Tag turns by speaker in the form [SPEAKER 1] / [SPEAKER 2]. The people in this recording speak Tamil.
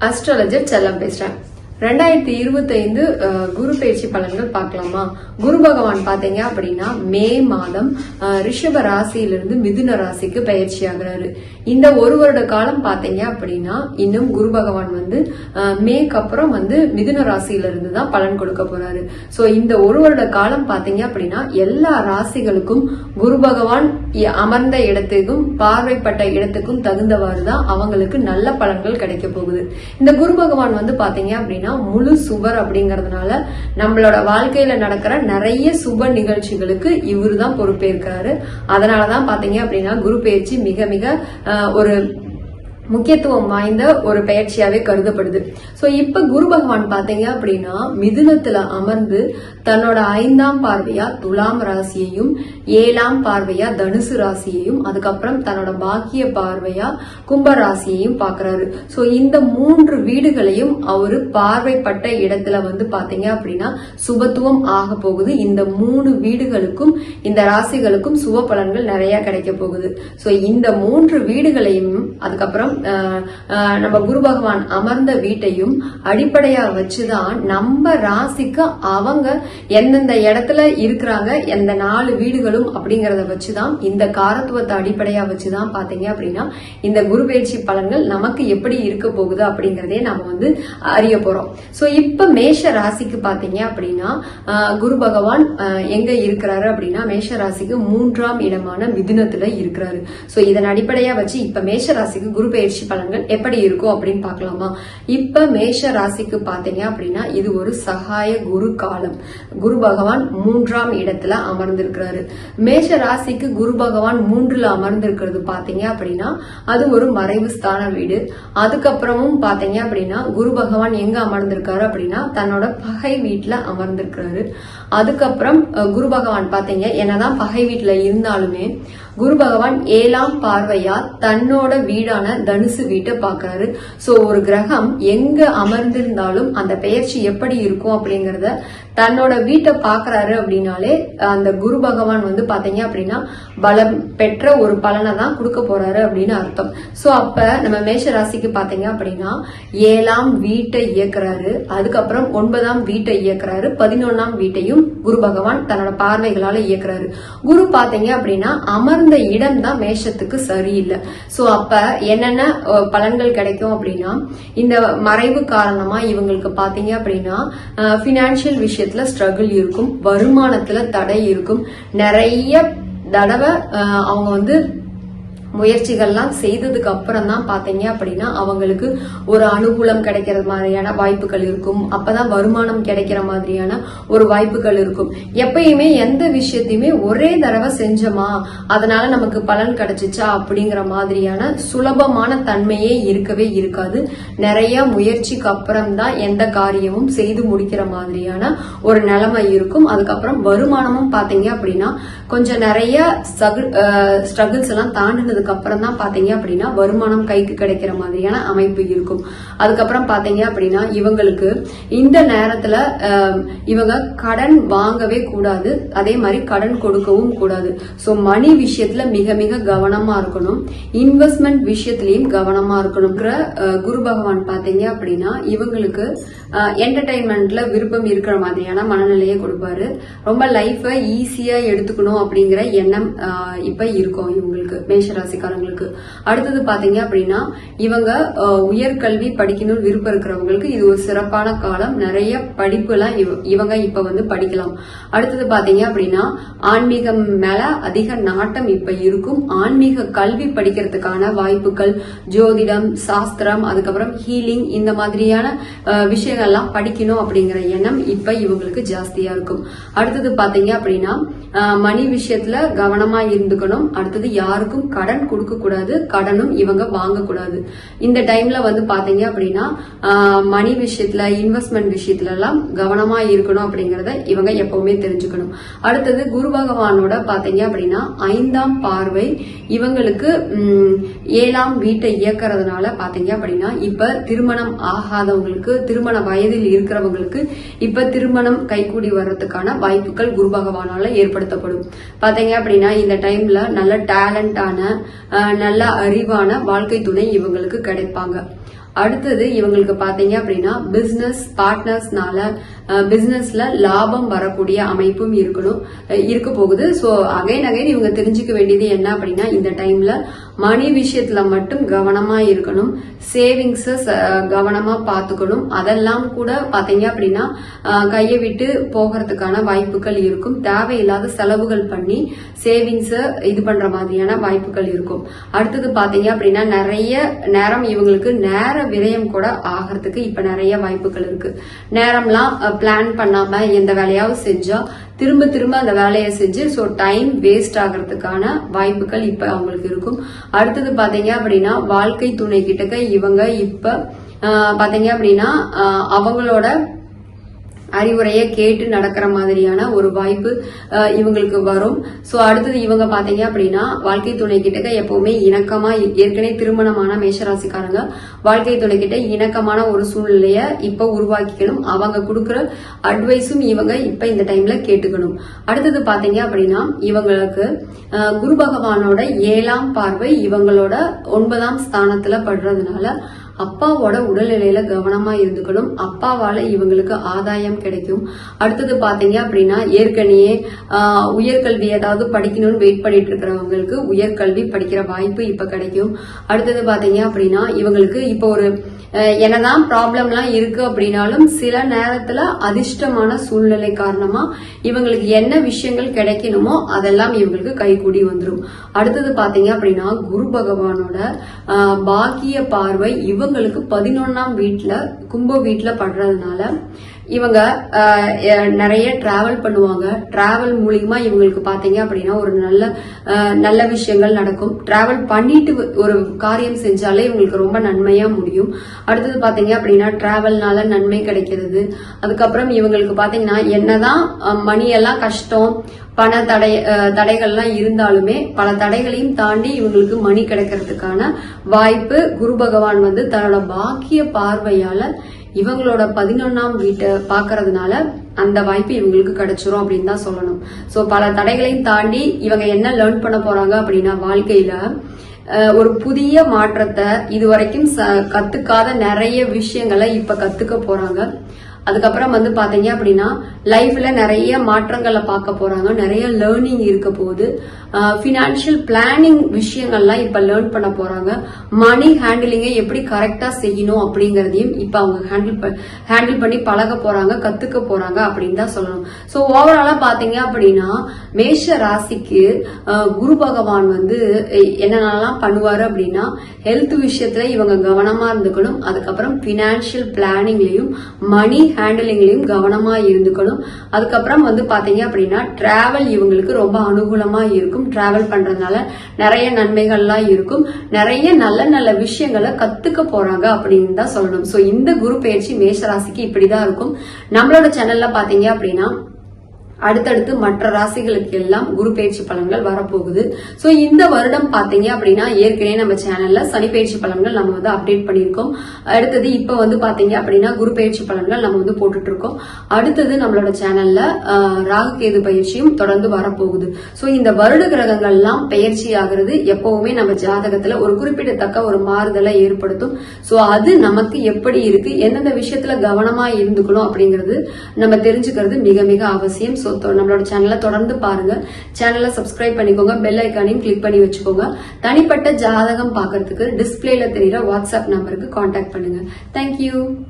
[SPEAKER 1] அஸ்ட்ராலஜர் செல்லம் பேசுறேன் ரெண்டாயிரத்தி இருபத்தைந்து குரு பயிற்சி பலன்கள் பார்க்கலாமா? குரு பகவான் பார்த்தீங்க அப்படின்னா மே மாதம் ரிஷப ராசியிலிருந்து மிதுன ராசிக்கு பயிற்சி ஆகுறாரு. இந்த ஒரு வருட காலம் பார்த்தீங்க அப்படின்னா இன்னும் குரு பகவான் வந்து மேக்கு அப்புறம் வந்து மிதுன ராசியிலிருந்து தான் பலன் கொடுக்க போறாரு. ஸோ இந்த ஒரு வருட காலம் பார்த்தீங்க அப்படின்னா எல்லா ராசிகளுக்கும் குரு பகவான் அமர்ந்த இடத்துக்கும் பார்வைப்பட்ட இடத்துக்கும் தகுந்தவாறு தான் அவங்களுக்கு நல்ல பலன்கள் கிடைக்க போகுது. இந்த குரு பகவான் வந்து பார்த்தீங்க அப்படின்னா முழு சுவர் அப்படிங்கறதுனால நம்மளோட வாழ்க்கையில நடக்கிற நிறைய சுப நிகழ்ச்சிகளுக்கு இவர் தான் பொறுப்பேற்கிறாரு. அதனாலதான் பாத்தீங்க அப்படின்னா குரு பயிற்சி மிக மிக ஒரு முக்கியத்துவம் வாய்ந்த ஒரு பயிற்சியாவே கருதப்படுது. ஸோ இப்ப குரு பகவான் பாத்தீங்க அப்படின்னா மிதுனத்துல அமர்ந்து தன்னோட ஐந்தாம் பார்வையா துலாம் ராசியையும் ஏழாம் பார்வையா தனுசு ராசியையும் அதுக்கப்புறம் தன்னோட பாக்கிய பார்வையா கும்ப ராசியையும் பாக்குறாரு. ஸோ இந்த மூன்று வீடுகளையும் அவரு பார்வைப்பட்ட இடத்துல வந்து பாத்தீங்க அப்படின்னா சுபத்துவம் ஆக போகுது. இந்த மூணு வீடுகளுக்கும் இந்த ராசிகளுக்கும் சுப பலன்கள் நிறைய கிடைக்க போகுது. ஸோ இந்த மூன்று வீடுகளையும் அதுக்கப்புறம் நம்ம குரு பகவான் அமர்ந்த வீட்டையும் அடிப்படையா வச்சுதான் நம்ம ராசிக்கு அவங்க எந்தெந்த இடத்துல இருக்கிறாங்க எந்த நாலு வீடுகளும் அப்படிங்கறத வச்சுதான் இந்த காரத்துவத்தை அடிப்படையா வச்சுதான் பாத்தீங்க அப்படின்னா இந்த குரு பயிற்சி பலன்கள் நமக்கு எப்படி இருக்க போகுது அப்படிங்கறதே நம்ம வந்து அறிய போறோம். சோ இப்ப மேஷ ராசிக்கு பாத்தீங்க அப்படின்னா குரு பகவான் எங்க இருக்கிறாரு அப்படின்னா மேஷ ராசிக்கு மூன்றாம் இடமான மிதுனத்துல இருக்கிறாரு. சோ இதன் அடிப்படையா வச்சு இப்ப மேஷ ராசிக்கு குரு பயிற்சி பலன்கள் எப்படி இருக்கும் அப்படின்னு பார்க்கலாமா? இப்ப மேஷ ராசிக்கு பாத்தீங்க அப்படின்னா இது ஒரு சகாய குரு காலம். குரு பகவான் மூன்றாம் இடத்துல அமர்ந்திருக்கிறாரு. மேஷ ராசிக்கு குரு பகவான் மூன்றுல அமர்ந்திருக்கிறது பாத்தீங்க அப்படின்னா அது ஒரு மறைவு ஸ்தான வீடு. அதுக்கப்புறமும் பாத்தீங்க அப்படின்னா குரு பகவான் எங்க அமர்ந்திருக்காரு அப்படின்னா தன்னோட பகை வீட்டுல அமர்ந்திருக்கிறாரு. அதுக்கப்புறம் குரு பகவான் பாத்தீங்க என்னதான் பகை வீட்டுல இருந்தாலுமே குரு பகவான் ஏழாம் பார்வையா தன்னோட வீடான தனுசு வீட்டை பாக்குறாரு சோ ஒரு கிரகம் எங்க அமர்ந்திருந்தாலும் அந்த பெயர்ச்சி எப்படி இருக்கும் அப்படிங்கறத தன்னோட வீட்டை பாக்குறாரு அப்படின்னாலே அந்த குரு பகவான் வந்து பாத்தீங்க அப்படின்னா பலம் பெற்ற ஒரு பலனை தான் கொடுக்க போறாரு அப்படின்னு அர்த்தம். சோ அப்ப நம்ம மேஷ ராசிக்கு பாத்தீங்க அப்படின்னா ஏழாம் வீட்டை இயக்குறாரு. அதுக்கப்புறம் ஒன்பதாம் வீட்டை இயக்குறாரு. பதினொன்னாம் வீட்டையும் குரு பகவான் தன்னோட பார்வைகளால இயக்குறாரு. குரு பாத்தீங்க அப்படின்னா அமர் அமர்ந்த இடம் தான் மேஷத்துக்கு சரியில்லை. ஸோ அப்ப என்னென்ன பலன்கள் கிடைக்கும் அப்படின்னா இந்த மறைவு காரணமா இவங்களுக்கு பாத்தீங்க அப்படின்னா பினான்சியல் விஷயத்துல ஸ்ட்ரகிள் இருக்கும் வருமானத்துல தடை இருக்கும். நிறைய தடவை அவங்க வந்து முயற்சிகள்லாம் செய்ததுக்கு அப்புறம் தான் பார்த்தீங்க அப்படின்னா அவங்களுக்கு ஒரு அனுகூலம் கிடைக்கிற மாதிரியான வாய்ப்புகள் இருக்கும். அப்பதான் வருமானம் கிடைக்கிற மாதிரியான ஒரு வாய்ப்புகள் இருக்கும். எப்பயுமே எந்த விஷயத்தையுமே ஒரே தடவை செஞ்சோமா அதனால நமக்கு பலன் கிடைச்சிச்சா அப்படிங்கிற மாதிரியான சுலபமான தன்மையே இருக்கவே இருக்காது. நிறைய முயற்சிக்கு அப்புறம் தான் எந்த காரியமும் செய்து முடிக்கிற மாதிரியான ஒரு நிலைமை இருக்கும். அதுக்கப்புறம் வருமானமும் பார்த்தீங்க அப்படின்னா கொஞ்சம் நிறைய ஸ்ட்ரகிள்ஸ் எல்லாம் தாண்டினதுக்கு அப்புறம் தான் பாத்தீங்க அப்படின்னா வருமானம் கைக்கு கிடைக்கிற மாதிரியான அமைப்பு இருக்கும். அதுக்கப்புறம் பாத்தீங்க அப்படின்னா இவங்களுக்கு இந்த நேரத்துல இவங்க கடன் வாங்கவே கூடாது. அதே மாதிரி கடன் கொடுக்கவும் கூடாது. சோ மணி விஷயத்துல மிக மிக கவனமா இருக்கணும். இன்வெஸ்ட்மெண்ட் விஷயத்திலயும் கவனமா இருக்கணுங்கிற குரு பகவான் பாத்தீங்க அப்படின்னா இவங்களுக்கு என்டர்டைன்மெண்ட்ல விருப்பம் இருக்கிற மாதிரியான மனநிலையை கொடுப்பாரு. ரொம்ப லைஃபை ஈஸியா எடுத்துக்கணும் அப்படிங்கிற எண்ணம் இப்ப இருக்கும் இவங்களுக்கு மேஷராசிக்காரங்களுக்கு. அடுத்தது பாத்தீங்க அப்படின்னா இவங்க உயர்கல்வி படிக்கணும்னு விருப்பம் இருக்கிறவங்களுக்கு இது ஒரு சிறப்பான காலம். நிறைய படிப்பு எல்லாம் இவங்க இப்ப வந்து படிக்கலாம். அடுத்தது பாத்தீங்க அப்படின்னா ஆன்மீகம் மேல அதிக நாட்டம் இப்ப இருக்கும். ஆன்மீக கல்வி படிக்கிறதுக்கான வாய்ப்புகள் ஜோதிடம் சாஸ்திரம் அதுக்கப்புறம் ஹீலிங் இந்த மாதிரியான விஷயங்கள் எல்லாம் படிக்கணும் அப்படிங்கிற எண்ணம் இப்ப இவங்களுக்கு ஜாஸ்தியா இருக்கும். அடுத்தது பாத்தீங்க அப்படின்னா மணி விஷயத்துல கவனமா இருந்துக்கணும். அடுத்தது யாருக்கும் கடன் கொடுக்க கூடாது கடனும் இவங்க வாங்கக்கூடாது இந்த டைம்ல வந்து பாத்தீங்க அப்படின்னா மணி விஷயத்துல இன்வெஸ்ட்மெண்ட் விஷயத்துல எல்லாம் கவனமா இருக்கணும் அப்படிங்கறத இவங்க எப்பவுமே தெரிஞ்சுக்கணும். அடுத்தது குரு பகவானோட பாத்தீங்க அப்படின்னா ஐந்தாம் பார்வை இவங்களுக்கு ஏழாம் வீட்டை இயக்கிறதுனால பாத்தீங்க அப்படின்னா இப்ப திருமணம் ஆகாதவங்களுக்கு திருமண வயதில் இருக்கிறவங்களுக்கு இப்ப திருமணம் கைகூடி வர்றதுக்கான வாய்ப்புகள் குரு பகவானால ஏற்படுத்தப்படும். பாத்தீங்க அப்படின்னா இந்த டைம்ல நல்ல டேலண்டான நல்ல அறிவான வாழ்க்கை துணை இவங்களுக்கு கிடைப்பாங்க. அடுத்தது இவங்களுக்கு பாத்தீங்க அப்படின்னா பிசினஸ் பார்ட்னர்ஸ்னால பிசினஸ்ல லாபம் வரக்கூடிய அமைப்பும் இருக்கணும் இருக்க போகுது. ஸோ அகைன் அகைன் இவங்க தெரிஞ்சுக்க வேண்டியது என்ன அப்படின்னா இந்த டைம்ல மணி விஷயத்துல மட்டும் கவனமா இருக்கணும். சேவிங்ஸ் கவனமா பார்த்துக்கணும். அதெல்லாம் கூட பாத்தீங்க அப்படின்னா கையை விட்டு போகிறதுக்கான வாய்ப்புகள் இருக்கும். தேவையில்லாத செலவுகள் பண்ணி சேவிங்ஸ் இது பண்ற மாதிரியான வாய்ப்புகள் இருக்கும். அடுத்தது பாத்தீங்க அப்படின்னா நிறைய நேரம் இவங்களுக்கு நேர விரயம் கூட ஆகிறதுக்கு இப்ப நிறைய வாய்ப்புகள் இருக்கு. நேரம்லாம் பிளான் பண்ணாம எந்த வேலையாவது செஞ்சா திரும்ப திரும்ப அந்த வேலையை செஞ்சு ஸோ டைம் வேஸ்ட் ஆகிறதுக்கான வாய்ப்புகள் இப்ப அவங்களுக்கு இருக்கும். அடுத்தது பாத்தீங்க அப்படின்னா வாழ்க்கை துணை கிட்டக்க இவங்க இப்ப ஆஹ், பாத்தீங்க அப்படின்னா அவங்களோட அறிவுரையை கேட்டு நடக்கிற மாதிரியான ஒரு வாய்ப்பு இவங்களுக்கு வரும். ஸோ அடுத்தது இவங்க பார்த்தீங்க அப்படின்னா வாழ்க்கை துணை கிட்டக்க எப்பவுமே இணக்கமா ஏற்கனவே திருமணமான மேஷராசிக்காரங்க வாழ்க்கை துணை கிட்ட இணக்கமான ஒரு சூழ்நிலையை இப்ப உருவாக்கிக்கணும். அவங்க கொடுக்குற அட்வைஸும் இவங்க இப்ப இந்த டைம்ல கேட்டுக்கணும். அடுத்தது பார்த்தீங்க அப்படின்னா இவங்களுக்கு குரு பகவானோட ஏழாம் பார்வை இவங்களோட ஒன்பதாம் ஸ்தானத்துல படுறதுனால அப்பாவோட உடல்நிலையில கவனமா இருந்துக்கணும். அப்பாவால இவங்களுக்கு ஆதாயம் கிடைக்கும். அடுத்தது பாத்தீங்க அப்படின்னா ஏற்கனவே உயர்கல்வி ஏதாவது படிக்கணும்னு வெயிட் பண்ணிட்டு இருக்கிறவங்களுக்கு உயர்கல்வி படிக்கிற வாய்ப்பு இப்ப கிடைக்கும். அடுத்தது பாத்தீங்க அப்படின்னா இவங்களுக்கு இப்போ ஒரு என்னதான் ப்ராப்ளம்லாம் இருக்கு அப்படின்னாலும் சில நேரத்துல அதிர்ஷ்டமான சூழ்நிலை காரணமா இவங்களுக்கு என்ன விஷயங்கள் கிடைக்கணுமோ அதெல்லாம் இவங்களுக்கு கைகூடி வந்துடும் அடுத்தது பாத்தீங்க அப்படின்னா குரு பகவானோட பாக்கிய பார்வை இவங்களுக்கு பதினொன்னாம் வீட்டுல கும்ப வீட்டுல படுறதுனால இவங்க நிறைய டிராவல் பண்ணுவாங்க. டிராவல் மூலியமா இவங்களுக்கு பாத்தீங்க அப்படின்னா ஒரு நல்ல நல்ல விஷயங்கள் நடக்கும். டிராவல் பண்ணிட்டு ஒரு காரியம் செஞ்சாலே இவங்களுக்கு ரொம்ப நன்மையா முடியும். அடுத்தது பாத்தீங்க அப்படின்னா டிராவல்னால நன்மை கிடைக்கிறது. அதுக்கப்புறம் இவங்களுக்கு பாத்தீங்கன்னா என்னதான் மணியெல்லாம் கஷ்டம் பண தடை தடைகள்லாம் இருந்தாலுமே பல தடைகளையும் தாண்டி இவங்களுக்கு மணி கிடைக்கிறதுக்கான வாய்ப்பு குரு பகவான் வந்து தன்னோட பாக்கிய பார்வையால இவங்களோட பதினொன்னாம் வீட்டை பாக்குறதுனால அந்த வாய்ப்பு இவங்களுக்கு கிடைச்சிரும் அப்படின்னு தான் சொல்லணும். ஸோ பல தடைகளையும் தாண்டி இவங்க என்ன லேர்ன் பண்ண போறாங்க அப்படின்னா வாழ்க்கையில ஒரு புதிய மாற்றத்தை இதுவரைக்கும் ச- கத்துக்காத நிறைய விஷயங்களை இப்ப கத்துக்க போறாங்க. அதுக்கப்புறம் வந்து பாத்தீங்க அப்படின்னா லைஃப்ல நிறைய மாற்றங்களை பார்க்க போறாங்க. நிறைய லேர்னிங் இருக்க போகுது. ஃபினான்ஷியல் பிளானிங் விஷயங்கள்லாம் இப்ப லேர்ன் பண்ண போறாங்க. மணி ஹேண்டிலிங்கை எப்படி கரெக்டா செய்யணும் அப்படிங்கறதையும் இப்ப அவங்க ஹேண்டில் ஹேண்டில் பண்ணி பழக போறாங்க கத்துக்க போறாங்க அப்படின்னு தான் சொல்லணும். ஸோ ஓவராலா பாத்தீங்க அப்படின்னா மேஷ ராசிக்கு குரு பகவான் வந்து என்னென்னலாம் பண்ணுவாரு அப்படின்னா ஹெல்த் விஷயத்துல இவங்க கவனமா இருந்துக்கணும். அதுக்கப்புறம் பினான்சியல் பிளானிங்லயும் மணி ஹேண்டிலிங்லையும் கவனமாக இருந்துக்கணும். அதுக்கப்புறம் வந்து பார்த்தீங்க அப்படின்னா டிராவல் இவங்களுக்கு ரொம்ப அனுகூலமாக இருக்கும். டிராவல் பண்ணுறதுனால நிறைய நன்மைகள்லாம் இருக்கும். நிறைய நல்ல நல்ல விஷயங்களை கற்றுக்க போகிறாங்க அப்படின்னு தான் சொல்லணும். ஸோ இந்த குரு பயிற்சி மேஷராசிக்கு இப்படிதான் இருக்கும். நம்மளோட சேனலில் பார்த்தீங்க அப்படின்னா அடுத்தடுத்து மற்ற ராசிகளுக்கு எல்லாம் குரு பயிற்சி பலன்கள் வரப்போகுது. சோ இந்த வருடம் பாத்தீங்க அப்படின்னா ஏற்கனவே நம்ம சேனல்ல சனி பயிற்சி பலன்கள் நம்ம வந்து அப்டேட் பண்ணியிருக்கோம். அடுத்தது இப்ப வந்து பாத்தீங்க அப்படின்னா குரு பயிற்சி பலன்கள் நம்ம வந்து போட்டுட்டு இருக்கோம் அடுத்தது நம்மளோட சேனல்ல ராகு கேது பயிற்சியும் தொடர்ந்து வரப்போகுது. சோ இந்த வருட கிரகங்கள்லாம் பயிற்சி ஆகிறது எப்பவுமே நம்ம ஜாதகத்துல ஒரு குறிப்பிடத்தக்க ஒரு மாறுதலை ஏற்படுத்தும். சோ அது நமக்கு எப்படி இருக்கு எந்தெந்த விஷயத்துல கவனமா இருந்துக்கணும் அப்படிங்கிறது நம்ம தெரிஞ்சுக்கிறது மிக மிக அவசியம். ஸோ நம்மளோட சேனலை தொடர்ந்து பாருங்க. சேனலை சப்ஸ்கிரைப் பண்ணிக்கோங்க. பெல் ஐக்கானையும் கிளிக் பண்ணி வச்சுக்கோங்க. தனிப்பட்ட ஜாதகம் பார்க்கறதுக்கு டிஸ்பிளேல தெரியிற வாட்ஸ்அப் நம்பருக்கு காண்டாக்ட் பண்ணுங்க. தேங்க்யூ